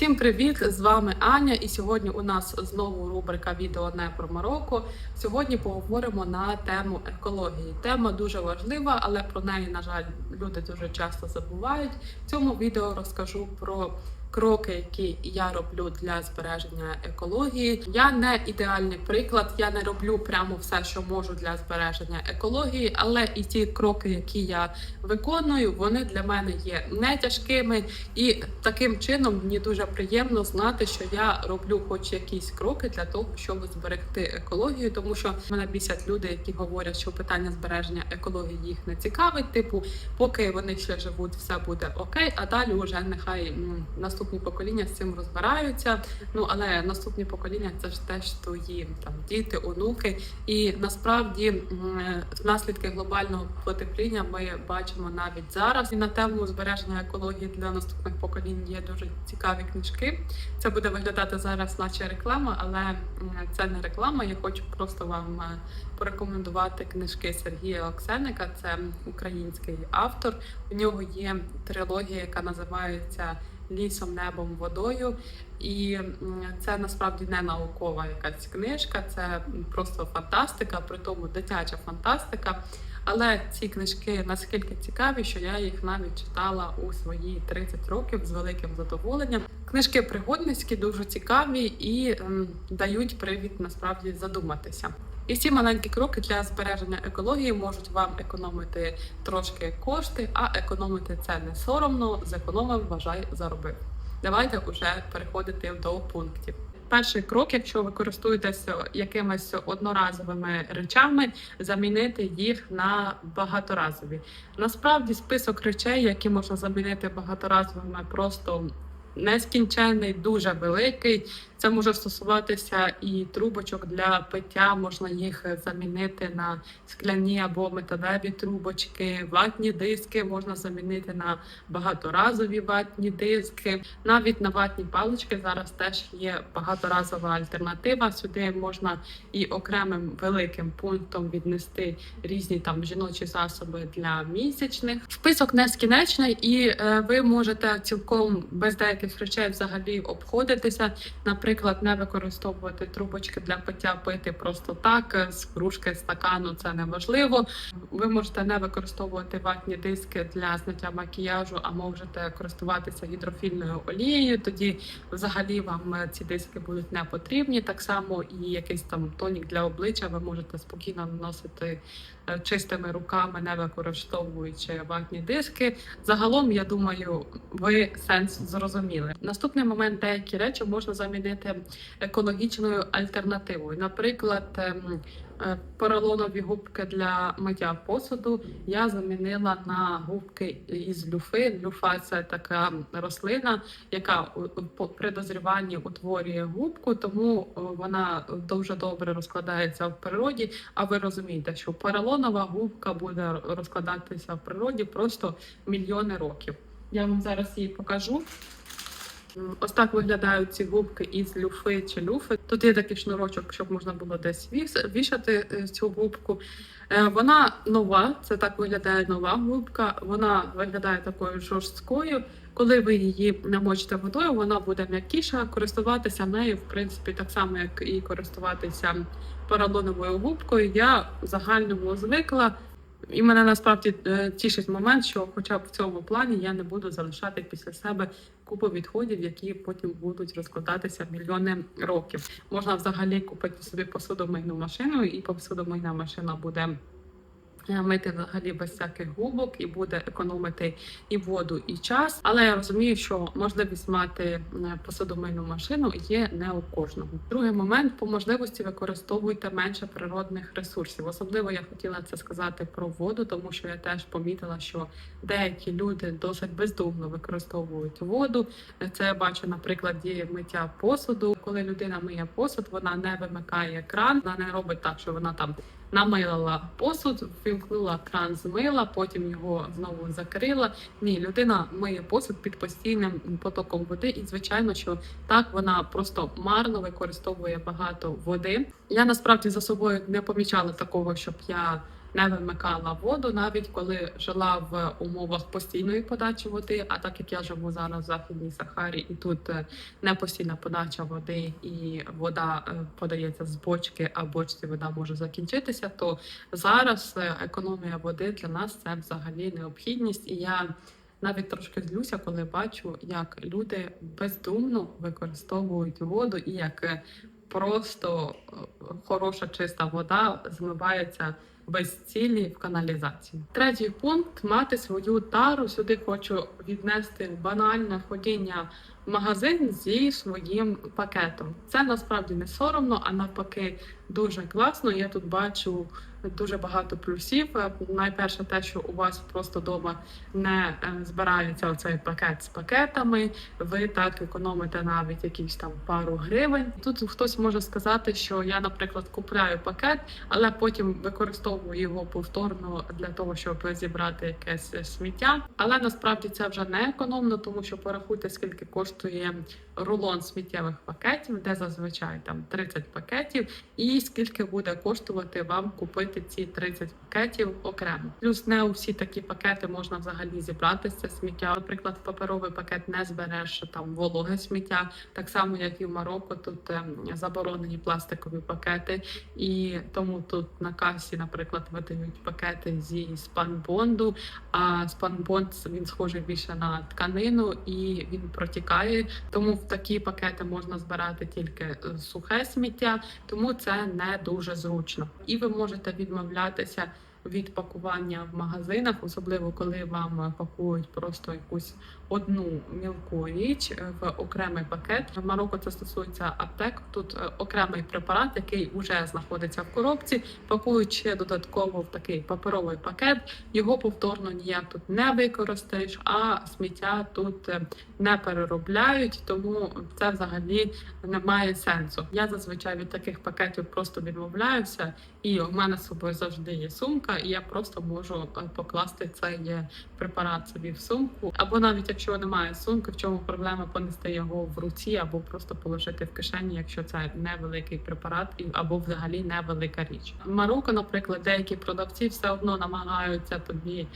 Всім привіт! З вами Аня, і сьогодні у нас знову рубрика відео не про Марокко. Сьогодні поговоримо на тему екології. Тема дуже важлива, але про неї, на жаль, люди дуже часто забувають. В цьому відео розкажу про кроки, які я роблю для збереження екології. Я не ідеальний приклад, я не роблю прямо все, що можу для збереження екології, але і ті кроки, які я виконую, вони для мене є не тяжкими, і таким чином мені дуже приємно знати, що я роблю хоч якісь кроки для того, щоб зберегти екологію, тому що мене бісять люди, які говорять, що питання збереження екології їх не цікавить. Типу, поки вони ще живуть, все буде окей, а далі вже нехай м, наступні покоління з цим розбираються. Ну але наступні покоління це ж теж твої там діти, онуки. І насправді наслідки глобального потепління ми бачимо навіть зараз. І на тему збереження екології для наступних поколінь є дуже цікаві книжки. Це буде виглядати зараз, наче реклама, але це не реклама. Я хочу просто вам е, порекомендувати книжки Сергія Оксеника. Це український автор. У нього є трилогія, яка називається Лісом, небом, водою. І це насправді не наукова якась книжка, це просто фантастика, при тому дитяча фантастика. Але ці книжки наскільки цікаві, що я їх навіть читала у свої 30 років з великим задоволенням. Книжки пригодницькі, дуже цікаві і дають привід насправді задуматися. І ці маленькі кроки для збереження екології можуть вам економити трошки кошти, а економити це не соромно. Зекономив, вважай, заробив. Давайте вже переходити до пунктів. Перший крок, якщо ви користуєтеся якимись одноразовими речами, замінити їх на багаторазові. Насправді список речей, які можна замінити багаторазовими, просто нескінченний, дуже великий. Це може стосуватися і трубочок для пиття, можна їх замінити на скляні або металеві трубочки, ватні диски можна замінити на багаторазові ватні диски. Навіть на ватні палички зараз теж є багаторазова альтернатива. Сюди можна і окремим великим пунктом віднести різні там жіночі засоби для місячних. Список нескінченний, і е, ви можете цілком без деяких речей взагалі обходитися. Наприклад, не використовувати трубочки для пиття пити просто так е, з кружки стакану. Це неможливо. Ви можете не використовувати ватні диски для зняття макіяжу, а можете користуватися гідрофільною олією. Тоді взагалі вам е, ці диски будуть не потрібні. Так само і якийсь там тонік для обличчя ви можете спокійно наносити чистими руками, не використовуючи ватні диски. Загалом, я думаю, ви сенс зрозуміли. Наступний момент деякі речі можна замінити екологічною альтернативою. Наприклад, ем, е, поролонові губки для миття посуду я замінила на губки із люфи. Люфа це така рослина, яка при дозріванні утворює губку, тому е, вона дуже добре розкладається в природі. А ви розумієте, що поролонова губка буде розкладатися в природі просто мільйони років. Я вам зараз її покажу. Ось так виглядають ці губки із люфи чи люфи. Тут є такий шнурочок, щоб можна було десь вішати е, цю губку. Е, Вона нова, це так виглядає нова губка. Вона виглядає такою жорсткою. Коли ви її намочите водою, вона буде м'якіша. Користуватися нею, в принципі, так само, як і користуватися поролоновою губкою. Я в загальному звикла. І мене насправді е, тішить момент, що, хоча б в цьому плані, я не буду залишати після себе купу відходів, які потім будуть розкладатися мільйони років. Можна взагалі купити собі посудомийну машину, і посудомийна машина буде. Е, Мити взагалі без всяких губок і буде економити і воду, і час. Але я розумію, що можливість мати е, посудомийну машину є не у кожного. Другий момент по можливості використовуйте менше природних ресурсів. Особливо я хотіла це сказати про воду, тому що я теж помітила, що деякі люди досить бездумно використовують воду. Це я бачу на прикладі миття посуду. Коли людина миє посуд, вона не вимикає кран, вона не робить так, що вона там намилила посуд, вимкнула кран з мила, потім його знову закрила. Ні, людина миє посуд під постійним потоком води, і звичайно, що так вона просто марно використовує багато води. Я насправді за собою не помічала такого, щоб я не вимикала воду, навіть коли жила в умовах постійної подачі води. А так як я живу зараз в західній Сахарі, і тут е, не постійна подача води, і вода е, подається з бочки, а бочці вода може закінчитися, то зараз е, економія води для нас це взагалі необхідність, і я. Навіть трошки злюся, коли бачу, як люди бездумно використовують воду і як просто хороша чиста вода змивається без цілі в каналізації. Третій пункт мати свою тару. Сюди хочу віднести банальне ходіння в магазин зі своїм пакетом. Це насправді не соромно, а навпаки дуже класно. Я тут бачу дуже багато плюсів. Е, Найперше, те, що у вас просто вдома не е, збирається оцей пакет з пакетами. Ви так економите навіть якісь там пару гривень. Тут хтось може сказати, що я, наприклад, купляю пакет, але потім використовую його повторно для того, щоб зібрати якесь сміття. Але насправді це вже не економно, тому що порахуйте, скільки коштує рулон сміттєвих пакетів, де зазвичай там 30 пакетів, і скільки буде коштувати вам купити ці 30 пакетів окремо. Плюс не усі такі пакети можна взагалі зібрати з це сміття. Наприклад, в паперовий пакет не збереш там вологе сміття, так само як і в Марокко. Тут ем, заборонені пластикові пакети, і тому тут на касі, наприклад, видають пакети зі спанбонду. А спанбонд він схожий більше на тканину і він протікає. Тому в такі пакети можна збирати тільки е, сухе сміття, тому це не дуже зручно. І ви можете відмовлятися від пакування в магазинах, особливо коли вам пакують просто якусь одну мілку річ е, в окремий пакет. В Марокко це стосується аптек. Тут е, окремий препарат, який вже знаходиться в коробці, пакують ще додатково в такий паперовий пакет. Його повторно ніяк тут не використаєш, а сміття тут е, не переробляють, тому це взагалі не має сенсу. Я зазвичай від таких пакетів просто відмовляюся, і у мене з собою завжди є сумка, і я просто можу покласти цей препарат собі в сумку. Або навіть якщо немає сумки, в чому проблема понести його в руці, або просто положити в кишені, якщо це невеликий препарат, або взагалі невелика річ. В Марокко, наприклад, деякі продавці все одно намагаються тобі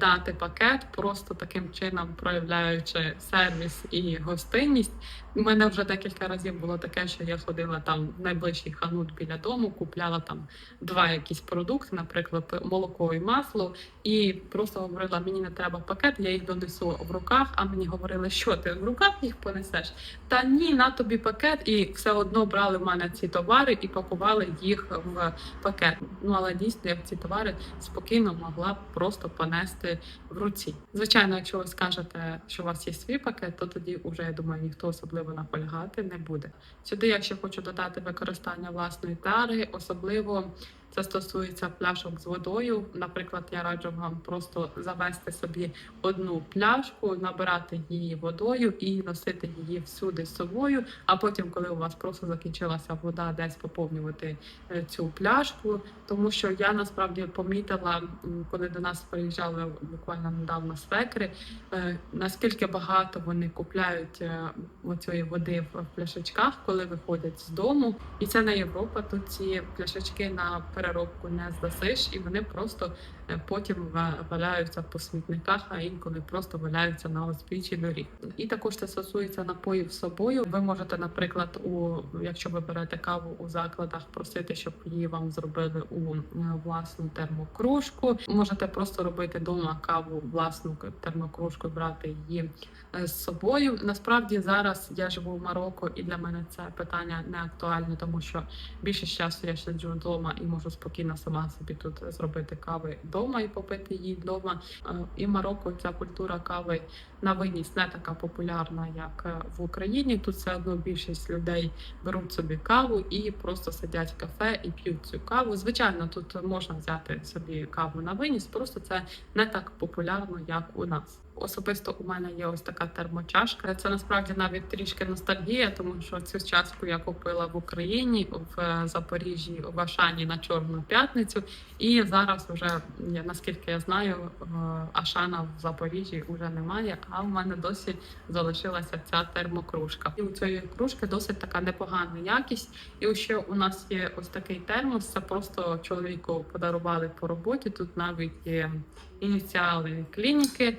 дати пакет, просто таким чином проявляючи сервіс і гостинність. У мене вже декілька разів було таке, що я ходила там в найближчий ханут біля дому, купляла там два якісь продукти, наприклад, молоко і масло, і просто говорила: мені не треба пакет, я їх донесу в руках. А мені говорили, що ти в руках їх понесеш? Та ні, на тобі пакет, і все одно брали в мене ці товари і пакували їх в пакет. Ну але дійсно я б ці товари спокійно могла просто понести в руці. Звичайно, якщо ви скажете, що у вас є свій пакет, то тоді вже я думаю, ніхто особливо наполягати не буде. Сюди я ще хочу додати використання власної тари, особливо. Це стосується пляшок з водою. Наприклад, я раджу вам просто завести собі одну пляшку, набирати її водою і носити її всюди з собою. А потім, коли у вас просто закінчилася вода, десь поповнювати е, цю пляшку. Тому що я насправді помітила, коли до нас приїжджали буквально недавно свекри, е, наскільки багато вони купляють е, оцієї води в пляшечках, коли виходять з дому. І це не Європа. Тут ці пляшечки на переробку не здасиш, і вони просто потім валяються по смітниках, а інколи просто валяються на узбіччі доріг. І також це стосується напоїв з собою. Ви можете, наприклад, у якщо ви берете каву у закладах, просити, щоб її вам зробили у е, власну термокружку. Можете просто робити вдома каву власну термокружку, брати її е, з собою. Насправді зараз я живу в Марокко, і для мене це питання не актуальне, тому що більшість часу я сиджу вдома і можу спокійно сама собі тут зробити кави вдома і попити її вдома. Е, І в Марокко ця культура кави на виніс не така популярна, як е, в Україні. Тут все одно більшість людей беруть собі каву і просто сидять в кафе і п'ють цю каву. Звичайно, тут можна взяти собі каву на виніс, просто це не так популярно, як у нас. Особисто у мене є ось така термочашка. Це насправді навіть трішки ностальгія, тому що цю чашку я купила в Україні в е, Запоріжжі в Ашані на Чорну п'ятницю. І зараз вже наскільки я знаю, е, Ашана в Запоріжжі вже немає. А в мене досі залишилася ця термокружка. І у цієї кружки досить така непогана якість. І ще у нас є ось такий термос. Це просто чоловіку подарували по роботі. Тут навіть є ініціали клініки.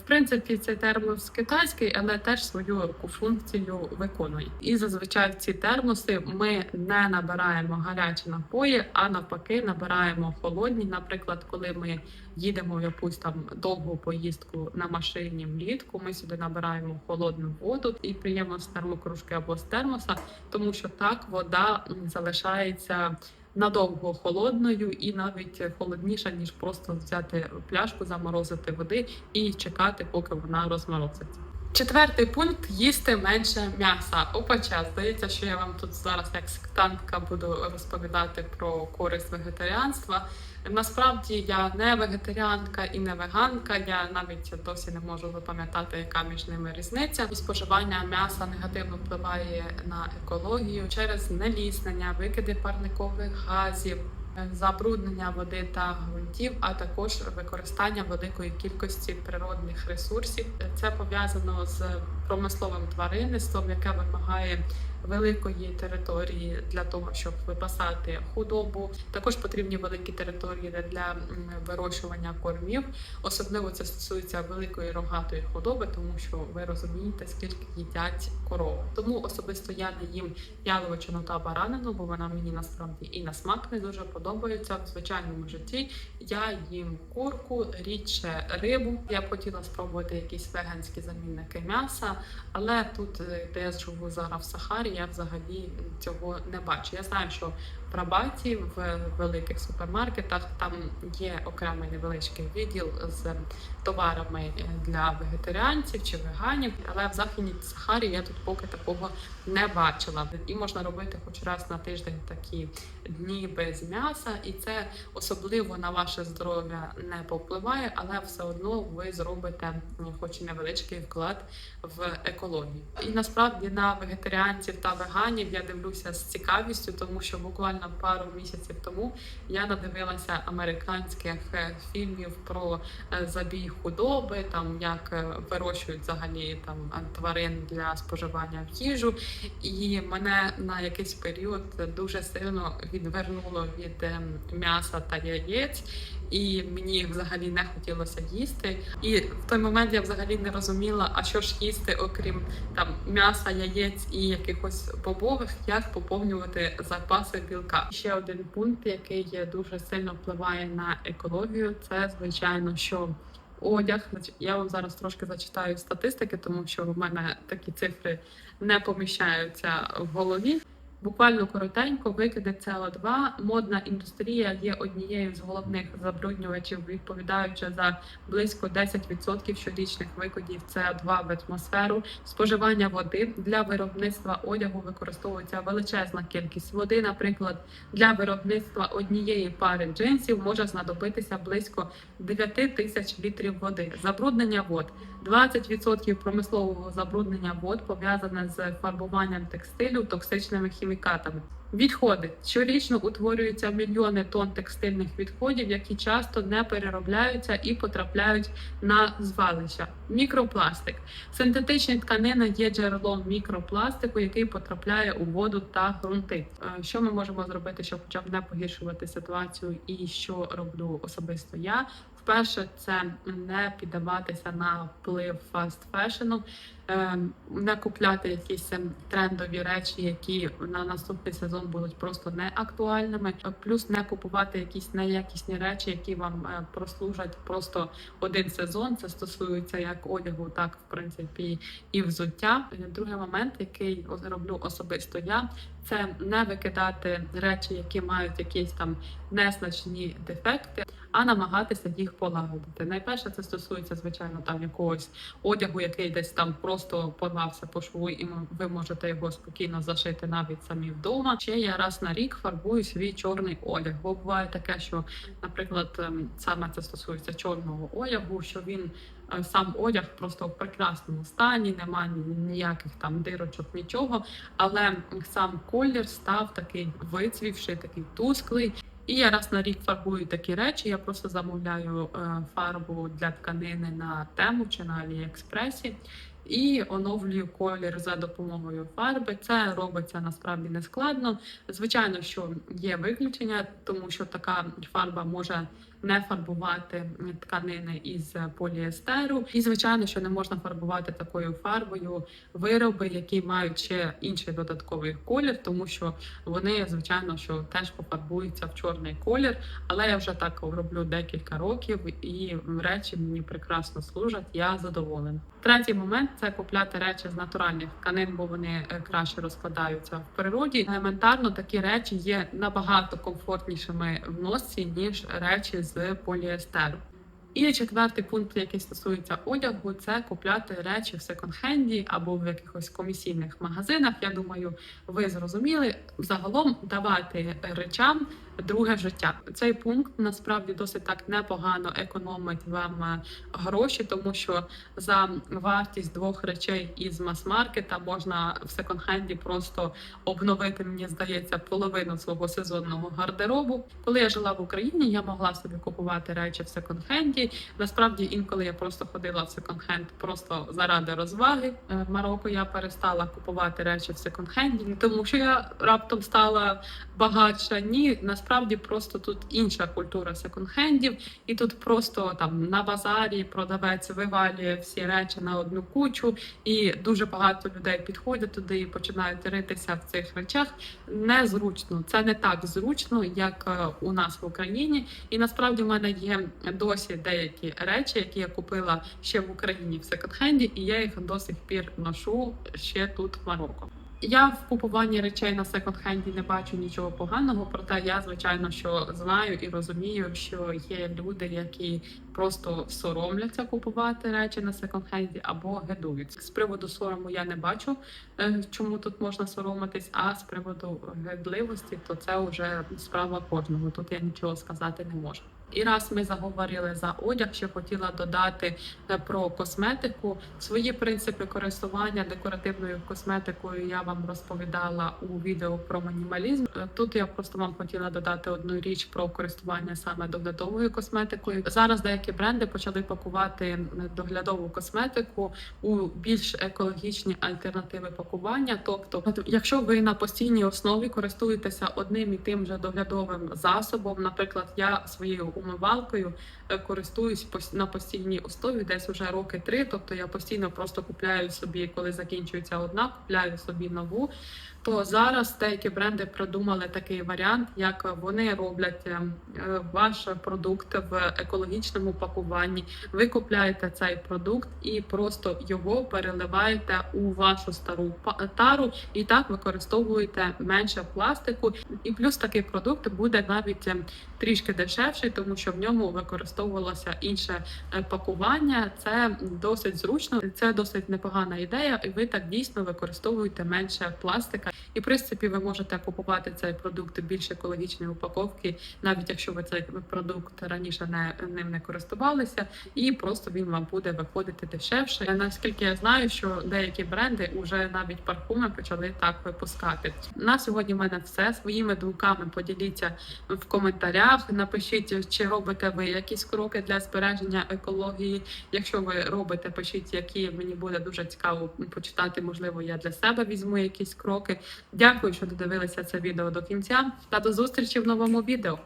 В принципі, цей термос китайський, але теж свою функцію виконує. І зазвичай в ці термоси ми не набираємо гарячі напої, а навпаки, набираємо холодні. Наприклад, коли ми їдемо в якусь там довгу поїздку на машині влітку, ми сюди набираємо холодну воду і п'ємо з термокружки або з термоса, тому що так вода залишається надовго холодною і навіть холодніша, ніж просто взяти пляшку, заморозити води і чекати, поки вона розморозиться. Четвертий пункт їсти менше м'яса. Опача, здається, що я вам тут зараз як сектантка буду розповідати про користь вегетаріанства. Насправді я не вегетаріанка і не веганка. Я навіть досі не можу запам'ятати, яка між ними різниця. І споживання м'яса негативно впливає на екологію через неліснення, викиди парникових газів. е, Забруднення води та ґрунтів, а також використання великої кількості природних ресурсів. Це пов'язано з промисловим тваринництвом, яке вимагає великої території для того, щоб випасати худобу. Також потрібні великі території для вирощування кормів. Особливо це стосується великої рогатої худоби, тому що ви розумієте, скільки їдять корови. Тому особисто я не їм яловичину та баранину, бо вона мені насправді і на смак не дуже подобається. В звичайному житті я їм курку, рідше рибу. Я б хотіла спробувати якісь веганські замінники м'яса, але тут, де я живу зараз в Сахарі, я взагалі цього не бачу. Я знаю, що в Рабаті в великих супермаркетах там є окремий невеличкий відділ з товарами для вегетаріанців чи веганів, але в західній Сахарі я тут поки такого не бачила. І можна робити хоч раз на тиждень такі дні без м'яса, і це особливо на ваше здоров'я не повпливає, але все одно ви зробите хоч і невеличкий вклад в екологію. І насправді на вегетаріанців та веганів я дивлюся з цікавістю, тому що буквально пару місяців тому я надивилася американських е, фільмів про е, забій худоби, там як е, вирощують взагалі там тварин для споживання в їжу. І мене на якийсь період дуже сильно відвернуло від ем, м'яса та яєць, і мені взагалі не хотілося їсти. І в той момент я взагалі не розуміла, а що ж їсти, окрім там м'яса, яєць і якихось бобових, як поповнювати запаси білка. Ще один пункт, який дуже сильно впливає на екологію, це звичайно, що одяг. Я вам зараз трошки зачитаю статистики, тому що в мене такі цифри не поміщаються в голові. Буквально коротенько викиди СО2. Модна індустрія є однією з головних забруднювачів, відповідаючи за близько 10% щорічних викидів СО2 в атмосферу. Споживання води для виробництва одягу використовується величезна кількість води. Наприклад, для виробництва однієї пари джинсів може знадобитися близько 9 тисяч літрів води. Забруднення вод 20% промислового забруднення вод пов'язане з фарбуванням текстилю токсичними хімікатами. Відходи щорічно утворюються мільйони тонн текстильних відходів, які часто не переробляються і потрапляють на звалища. Мікропластик. Синтетичні тканини є джерелом мікропластику, який потрапляє у воду та ґрунти. Е, Що ми можемо зробити, щоб хоча б не погіршувати ситуацію, і що роблю особисто я? Вперше це не піддаватися на вплив фаст фешену, не купляти якісь ем, трендові речі, які на наступний сезон будуть просто не актуальними. Е, Плюс не купувати якісь неякісні речі, які вам е, прослужать просто один сезон. Це стосується як одягу, так в принципі і взуття. Е, Другий момент, який роблю особисто я, це не викидати речі, які мають якісь там незначні дефекти, а намагатися їх полагодити. Найперше це стосується, звичайно, там якогось одягу, який десь там просто порвався по шву, і ви можете його спокійно зашити навіть самі вдома. Ще я раз на рік фарбую свій чорний одяг. Бо буває таке, що, наприклад, ем, саме це стосується чорного одягу, що він е, сам одяг просто в прекрасному стані, немає ніяких там дирочок, нічого. Але сам колір став такий вицвівший, такий тусклий. І я раз на рік фарбую такі речі. Я просто замовляю е, фарбу для тканини на тему чи на Аліекспресі. І оновлюю колір за допомогою фарби. Це робиться насправді не складно. Звичайно, що є виключення, тому що така фарба може не фарбувати тканини із поліестеру. І звичайно, що не можна фарбувати такою фарбою вироби, які мають ще інший додатковий колір, тому що вони, звичайно, що теж пофарбуються в чорний колір. Але я вже так роблю декілька років, і речі мені прекрасно служать. Я задоволена. Третій момент це купляти речі з натуральних тканин, бо вони е, краще розкладаються в природі. Елементарно такі речі є набагато комфортнішими в носі ніж речі з поліестеру. І четвертий пункт, який стосується одягу, це купляти речі в секонд-хенді або в якихось комісійних магазинах. Я думаю, ви зрозуміли. Загалом давати речам друге життя. Цей пункт насправді досить так непогано економить вам е, гроші, тому що за вартість двох речей із мас-маркета можна в секонд-хенді просто обновити, мені здається, половину свого сезонного гардеробу. Коли я жила в Україні, я могла собі купувати речі в секонд-хенді. Насправді, інколи я просто ходила в секонд-хенд просто заради розваги. Е, В Марокко я перестала купувати речі в секонд-хенді, тому що я раптом стала багатша. Ні, насправді просто тут інша культура секонд-хендів, і тут просто там на базарі продавець вивалює всі речі на одну кучу, і дуже багато людей підходять туди і починають ритися в цих речах. Незручно, це не так зручно, як е, у нас в Україні. І насправді в мене є досі деякі речі, які я купила ще в Україні в секонд-хенді, і я їх до сих пір ношу ще тут в Марокко. Я в купуванні речей на секонд-хенді не бачу нічого поганого, проте я звичайно що знаю і розумію, що є люди, які просто соромляться купувати речі на секонд-хенді або гидуються. З приводу сорому я не бачу, е, чому тут можна соромитись. А з приводу гидливості, то це вже справа кожного. Тут я нічого сказати не можу. І раз ми заговорили за одяг, ще хотіла додати е, про косметику. Свої принципи користування декоративною косметикою я вам розповідала у відео про мінімалізм. Е, Тут я просто вам хотіла додати одну річ про користування саме доглядовою косметикою. Зараз деякі бренди почали пакувати доглядову косметику у більш екологічні альтернативи пакування. Тобто, якщо ви на постійній основі користуєтеся одним і тим же доглядовим засобом, наприклад, я своєю умивалкою е, користуюсь на постійній основі десь уже роки три. Тобто я постійно просто купляю собі, коли закінчується одна, купляю собі нову. То зараз деякі бренди придумали такий варіант, як вони роблять е, е, ваш продукт в екологічному пакуванні. Ви купляєте цей продукт і просто його переливаєте у вашу стару тару, і так використовуєте менше пластику. І плюс такий продукт буде навіть е, трішки дешевший, тому що в ньому використовувалося інше е, пакування. Це досить зручно, це досить непогана ідея, і ви так дійсно використовуєте менше пластика. І в принципі ви можете купувати цей продукт більш екологічної упаковки, навіть якщо ви цей продукт раніше не ним не користувалися, і просто він вам буде виходити дешевше. Наскільки я знаю, що деякі бренди вже навіть парфуми почали так випускати. На сьогодні в мене все своїми думками поділіться в коментарях. Напишіть, чи робите ви якісь кроки для збереження екології. Якщо ви робите, пишіть, які мені буде дуже цікаво почитати. Можливо, я для себе візьму якісь кроки. Дякую, що додивилися це відео до кінця. Та до зустрічі в новому відео.